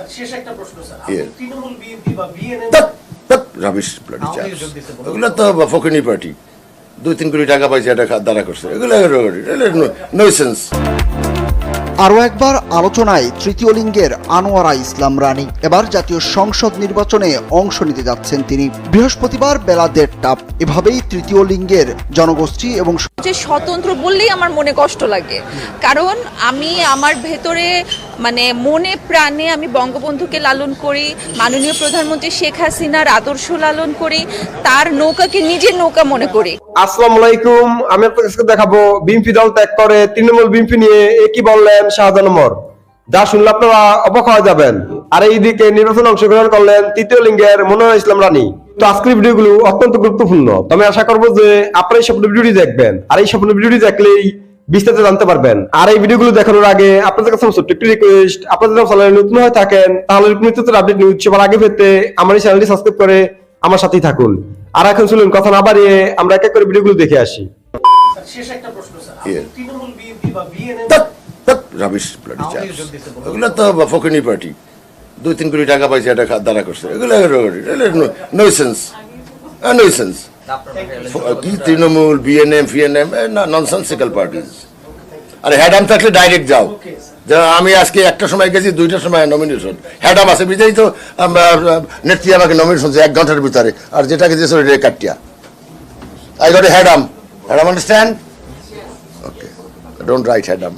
Sir শেষ একটা প্রশ্ন স্যার। তৃণমূল বিএনপি বা রাবিশ ব্লাডি চার্জ যোগ দিতে বলুন। ওগুলো তো ফকিনি পার্টি দুই তিন কোটি টাকা পাইছে এটা দ্বারা করছে। এগুলো নইসেন্স আরও একবার আলোচনায় তৃতীয় লিঙ্গের আনোয়ারা ইসলাম রানী। এবার জাতীয় সংসদ নির্বাচনে অংশ নিতে যাচ্ছেন তিনি। বৃহস্পতিবার বেলা দেড়টা। এভাবেই তৃতীয় লিঙ্গের জনগোষ্ঠী এবং যে স্বতন্ত্র বললেই আমার মনে কষ্ট লাগে। কারণ আমি আমার ভেতরে মানে মনে প্রাণে আমি বঙ্গবন্ধুকে লালন করি, মাননীয় প্রধানমন্ত্রী শেখ হাসিনার আদর্শ লালন করি, তার নৌকাকে নিজের নৌকা মনে করি। আসসালামু আলাইকুম, আমি আপনার কাছে দেখাবো, বিএনপি দল ত্যাগ করে তৃণমূল বিএনপি নিয়ে কি বললেন শাহজাহান ওমর? যা শুনলে আপনারা অবাক হয়ে যাবেন। আর এইদিকে নির্বাচন অংশগ্রহণ করলেন তৃতীয় লিঙ্গের মনোয়ার ইসলাম রানী। তো আজকের ভিডিওগুলো অত্যন্ত গুরুত্বপূর্ণ। তবে আশা করব যে আপনারা এই স্বপ্ন ভিডিওটি দেখবেন। আর এই স্বপ্ন ভিডিওটি দেখলেই বিস্তারিত জানতে পারবেন আর এই ভিডিওগুলো দেখানোর আগে আপনাদের কাছে আমার ছোট্ট একটি রিকোয়েস্ট আপনাদের যদি চ্যানেলে নতুন হয়ে থাকেন তাহলে নিত্যতর আপডেট নিউজ সবার আগে পেতে আমার এই চ্যানেলটি সাবস্ক্রাইব করে আমার সাথেই থাকুন আর এখন শুনুন কথা না বাড়িয়ে আমরা এক এক করে ভিডিওগুলো দেখে আসি শেষ একটা প্রশ্ন স্যার তৃণমূল বিএনপি বা রাবিশ ব্লাডি চার্জ লীগে যোগ দিতে বলুন। ওগুলো তো ফকিনি পার্টি দুই তিন কোটি টাকা পাইছে এটা দ্বারা করছে এগুলো নইসেন্স নইসেন্স কি তৃণমূল বিএনএম ফিএনএম না ননসেন্সিক্যাল পার্টিজ আরে হ্যাডাম থাকলে ডাইরেক্ট যাও। আমি আজকে একটা সময় গেছি দুইটার সময় নমিনেশন হ্যাডাম আছে বিজয়ী তো নেত্রী আমাকে নমিনেশন এক ঘণ্টার ভিতরে। আর যেটাকে দিয়েছে ওটা কাটিয়া আই গট হ্যাডাম হ্যাডাম আন্ডারস্ট্যান্ড ওকে ডোন্ট রাইট হ্যাডাম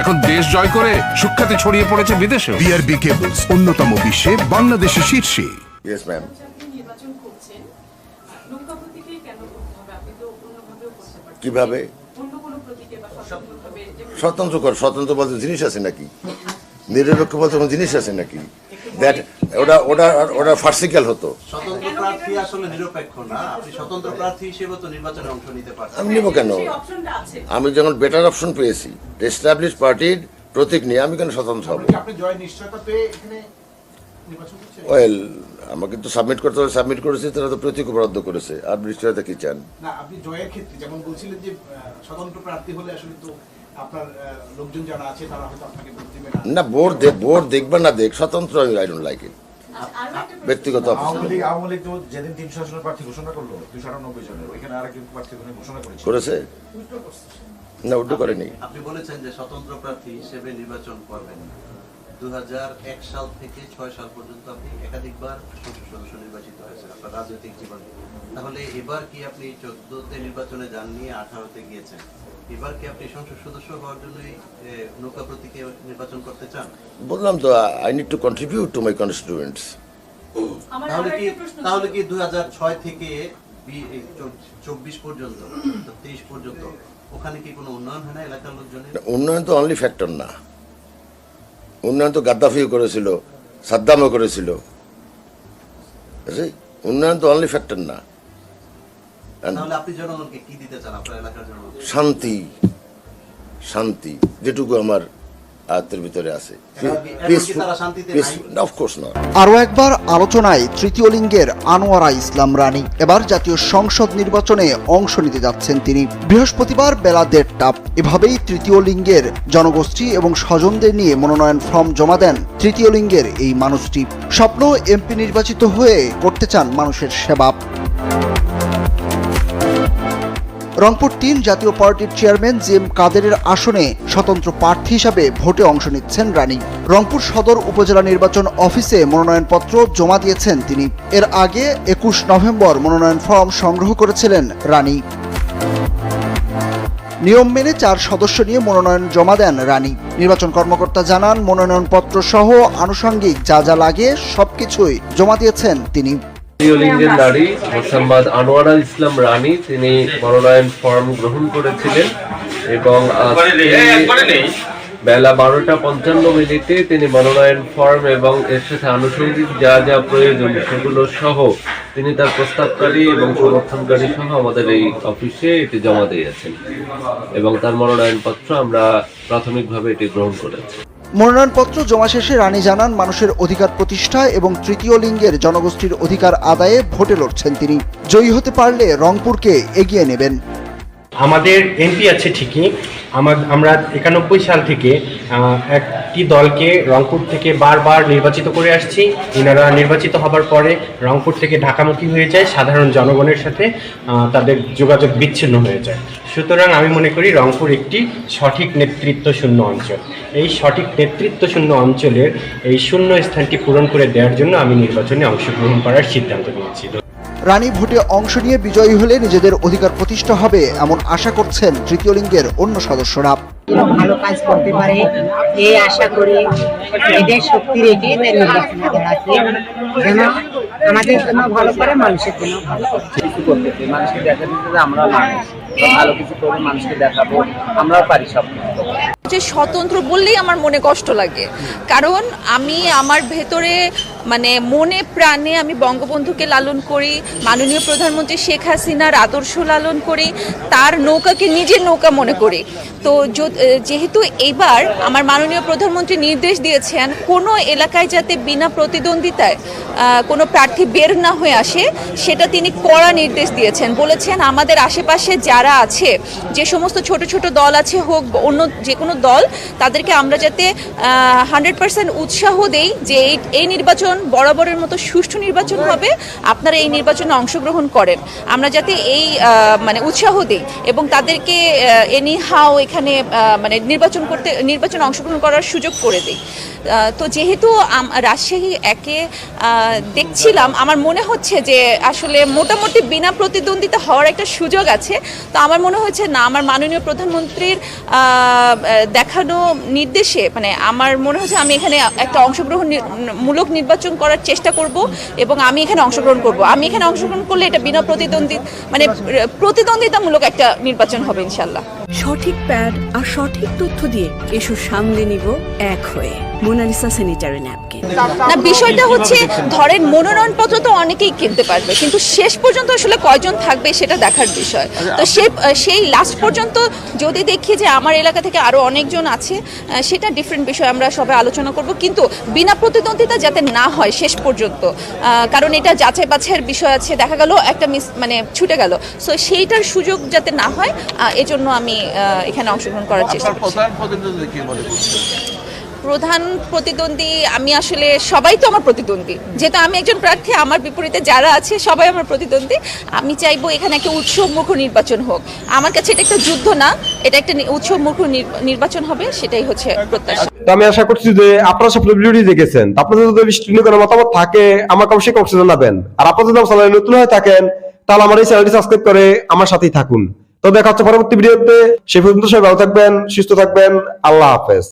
এখন দেশ জয় করে সুখ্যাতি ছড়িয়ে পড়েছে বিদেশে বিআরবি কেবলস অন্যতম বিশ্বে বাংলাদেশের শীর্ষে। ইয়েস ম্যাম আপনি নির্বাচন করছেন নৌকা প্রতীকে কেন করতে হবে আপনি তো অন্যভাবেও করতে পারতেন কীভাবে? স্বতন্ত্র কর স্বতন্ত্র বলতে জিনিস আছে নাকি? নিরপেক্ষ বলতে কোনো জিনিস আছে নাকি? দ্যাট ওটা ওটা ওটা ফার্সিক্যাল হতো। স্বতন্ত্র প্রার্থী আসলে নিরপেক্ষ না। আপনি স্বতন্ত্র প্রার্থী হিসেবে তো নির্বাচনে অংশ নিতে পারছেন। আমি নিব কেন? সেই অপশনটা আছে। আমি যখন বেটার অপশন পেয়েছি এস্টাবলিশ পার্টির প্রতীক নিয়ে আমি কেন স্বতন্ত্র হব? ওয়েল আমাকে তো সাবমিট করতে হবে সাবমিট করেছি তারা তো প্রতীক বরাদ্দ করেছে। আর নিশ্চয়তা কি চান? না আপনি জয়ের ক্ষেত্রে যেমন বলছিলেন যে স্বতন্ত্র প্রার্থী হলে আসলে তো আপনার আহ, লোকজন যারা আছে তারা হয়তো আপনাকে ভোট দিবে না। না বোর্ড দেখ বোর্ড দেখবে না দেখ স্বতন্ত্র আই ডোন্ট লাইক ইট আরও একটা প্রশ্ন- ব্যক্তিগত আওয়ামী অপশন লীগ আওয়ামী লীগ তো যেদিন তিনশো প্রার্থী ঘোষণা করল দুইশো আটানব্বই জনের ওইখানে আরেকজন প্রার্থী ঘোষণা করেছে। করেছে? না উল্টো করেনি। আপনি বলেছেন যে স্বতন্ত্র প্রার্থী হিসেবে নির্বাচন করবেন দু হাজার এক সাল থেকে ছয় সাল পর্যন্ত আপনি একাধিকবার সংসদ সদস্য নির্বাচিত হয়েছেন আপনার রাজনৈতিক জীবনে। তাহলে এবার কি আপনি চোদ্দতে নির্বাচনে যাননি আঠারোতে গিয়েছেন? এবার কি আপনি সংসদ সদস্য হওয়ার জন্যই নৌকা প্রতীকে নির্বাচন করতে চান? বললাম তো I need to contribute to my constituents আমার তাহলে কি তাহলে কি দুই হাজার ছয় থেকে চব্বিশ পর্যন্ত তেইশ পর্যন্ত ওখানে কি কোনো উন্নয়ন হয় না এলাকার লোকজনের? উন্নয়ন তো অনলি ফ্যাক্টর না। উন্নয়ন তো গাদ্দাফিও করেছিল সাদ্দামও করেছিল? উন্নয়ন তো অনলি ফ্যাক্টর না। শান্তি শান্তি যেটুকু আমার আয়ত্তের ভিতরে আছে। আরও একবার আলোচনায় তৃতীয় লিঙ্গের আনোয়ারা ইসলাম রানী। এবার জাতীয় সংসদ নির্বাচনে অংশ নিতে যাচ্ছেন তিনি। বৃহস্পতিবার বেলা দেড়টা। এভাবেই তৃতীয় লিঙ্গের জনগোষ্ঠী এবং স্বজনদের নিয়ে মনোনয়ন ফর্ম জমা দেন তৃতীয় লিঙ্গের এই মানুষটি। স্বপ্ন এমপি নির্বাচিত হয়ে করতে চান মানুষের সেবা। রংপুর তিন জাতীয় পার্টির চেয়ারম্যান জি এম কাদেরের আসনে স্বতন্ত্র প্রার্থী হিসাবে ভোটে অংশ নিচ্ছেন রানী। রংপুর সদর উপজেলা নির্বাচন অফিসে মনোনয়নপত্র জমা দিয়েছেন তিনি। এর আগে একুশ নভেম্বর মনোনয়ন ফর্ম সংগ্রহ করেছিলেন রানী। নিয়ম মেনে চার সদস্য নিয়ে মনোনয়ন জমা দেন রানী। নির্বাচন কর্মকর্তা জানান, মনোনয়নপত্র সহ আনুষঙ্গিক যা যা লাগে সবকিছুই জমা দিয়েছেন তিনি। লিঙ্গের নারী মোসাম্মদ আনোয়ারা ইসলাম রানী তিনি মনোনয়ন ফর্ম গ্রহণ করেছিলেন এবং বেলা বারোটা পঞ্চান্ন মিনিটে তিনি মনোনয়ন ফর্ম এবং এর সাথে আনুষঙ্গিক যা যা প্রয়োজন সেগুলো সহ তিনি তার প্রস্তাবকারী এবং সমর্থনকারী সহ আমাদের এই অফিসে এটি জমা দিয়েছেন এবং তার মনোনয়নপত্র আমরা প্রাথমিকভাবে এটি গ্রহণ করেছি। মনোনয়নপত্র জমা শেষে রানী জানান মানুষের অধিকার প্রতিষ্ঠা এবং তৃতীয় লিঙ্গের জনগোষ্ঠীর অধিকার আদায়ে ভোটে লড়ছেন তিনি। জয়ী হতে পারলে রংপুরকে এগিয়ে নেবেন। আমাদের এমপি আছে ঠিকই। আমা- আমরা একানব্বই সাল থেকে একটি দলকে রংপুর থেকে বারবার নির্বাচিত করে আসছি। এনারা নির্বাচিত হবার পরে রংপুর থেকে ঢাকামুখী হয়ে যায়, সাধারণ জনগণের সাথে তাদের যোগাযোগ বিচ্ছিন্ন হয়ে যায়। সুতরাং আমি মনে করি রংপুর একটি সঠিক নেতৃত্ব শূন্য অঞ্চল। এই সঠিক নেতৃত্ব শূন্য অঞ্চলের এই শূন্য স্থানটি পূরণ করে দেওয়ার জন্য আমি নির্বাচনে অংশগ্রহণ করার সিদ্ধান্ত নিয়েছি। রানী ভোটে অংশ নিয়ে বিজয়ী হলে নিজেদের অধিকার প্রতিষ্ঠা হবে এমন আশা করছেন তৃতীয় লিঙ্গের অন্য সদস্যরা। ভালো কাজ করতে পারে। এই আশা করি এদের শক্তি রেখে এদের নির্বাচনে দাঁড়াচ্ছি যেন আমাদের জন্য ভালো করে মানুষের জন্য ভালো করে। কিছু করতে চাই। মানুষকে দেখা দিতে আমরা মানুষ। ভালো কিছু করে মানুষকে দেখাবো আমরাও পারি সব। যে স্বতন্ত্র বললেই আমার মনে কষ্ট লাগে। কারণ আমি আমার ভেতরে মানে মনে প্রাণে আমি বঙ্গবন্ধুকে লালন করি, মাননীয় প্রধানমন্ত্রী শেখ হাসিনার আদর্শ লালন করি, তার নৌকাকে নিজের নৌকা মনে করি। তো যেহেতু এবার আমার মাননীয় প্রধানমন্ত্রী নির্দেশ দিয়েছেন, কোনো এলাকায় যাতে বিনা প্রতিদ্বন্দ্বিতায় কোনো প্রার্থী বের না হয়ে আসে, সেটা তিনি কড়া নির্দেশ দিয়েছেন। বলেছেন, আমাদের আশেপাশে যারা আছে, যে সমস্ত ছোট ছোট দল আছে হোক অন্য যে কোনো দল, তাদেরকে আমরা যাতে হান্ড্রেড পার্সেন্ট উৎসাহ দেই যে এই নির্বাচন বরাবরের মতো সুষ্ঠু নির্বাচন হবে, আপনারা এই নির্বাচনে অংশগ্রহণ করেন। আমরা যাতে এই মানে উৎসাহ দিই এবং তাদেরকে এনি হাও এখানে মানে নির্বাচন করতে, নির্বাচনে অংশগ্রহণ করার সুযোগ করে দিই। তো যেহেতু রাজশাহী একে দেখছিলাম, আমার মনে হচ্ছে যে আসলে মোটামুটি বিনা প্রতিদ্বন্দ্বিতা হওয়ার একটা সুযোগ আছে। তো আমার মনে হচ্ছে না, আমার মাননীয় প্রধানমন্ত্রীর দেখানো নির্দেশে মানে আমার মনে হচ্ছে আমি এখানে একটা অংশগ্রহণ মূলক নির্বাচন করার চেষ্টা করব এবং আমি এখানে অংশগ্রহণ করব। আমি এখানে অংশগ্রহণ করলে এটা বিনা প্রতিদ্বন্দ্বী মানে প্রতিদ্বন্দ্বিতামূলক একটা নির্বাচন হবে ইনশাল্লাহ সঠিক প্যাড আর সঠিক তথ্য দিয়ে এসব সামলে নিব এক হয়ে। মোনালিসা স্যানিটারি ন্যাপকিন না বিষয়টা হচ্ছে ধরেন মনোনয়নপত্র তো অনেকেই কিনতে পারবে কিন্তু শেষ পর্যন্ত আসলে কয়জন থাকবে সেটা দেখার বিষয়। তো সে সেই লাস্ট পর্যন্ত যদি দেখি যে আমার এলাকা থেকে আরও অনেকজন আছে সেটা ডিফারেন্ট বিষয় আমরা সবাই আলোচনা করব। কিন্তু বিনা প্রতিদ্বন্দ্বিতা যাতে না হয় শেষ পর্যন্ত কারণ এটা যাচাই বাছাইয়ের বিষয় আছে দেখা গেল একটা মিস মানে ছুটে গেল। সো সেইটার সুযোগ যাতে না হয় এজন্য আমি এখানে অংশগ্রহণ করার চেষ্টা করছি। প্রধান প্রতিদ্বন্দ্বী, আমি আসলে সবাই তো আমার প্রতিদ্বন্দ্বী। যেহেতু আমি একজন প্রার্থী, আমার বিপরীতে যারা আছে, সবাই আমার প্রতিদ্বন্দ্বী। আমি চাইব এখানে একটা উৎসবমুখ নির্বাচন হোক। আমার কাছে এটা একটা যুদ্ধ না, এটা একটা উৎসবমুখ নির্বাচন হবে, সেটাই হচ্ছে প্রত্যাশা। তো আমি আশা করছি যে আপনারা সব ভিডিওটি দেখেছেন। আপনাদের যদি কোনো মতামত থাকে, আমাকে অবশ্যই কমেন্টে জানাবেন। আর আপনারা যদি চ্যানেলে নতুন হয়ে থাকেন, তাহলে আমার এই চ্যানেলটি সাবস্ক্রাইব করে আমার সাথেই থাকুন। তো দেখা হচ্ছে পরবর্তী ভিডিওতে। সে পর্যন্ত সবাই ভালো থাকবেন, সুস্থ থাকবেন। আল্লাহ হাফেজ।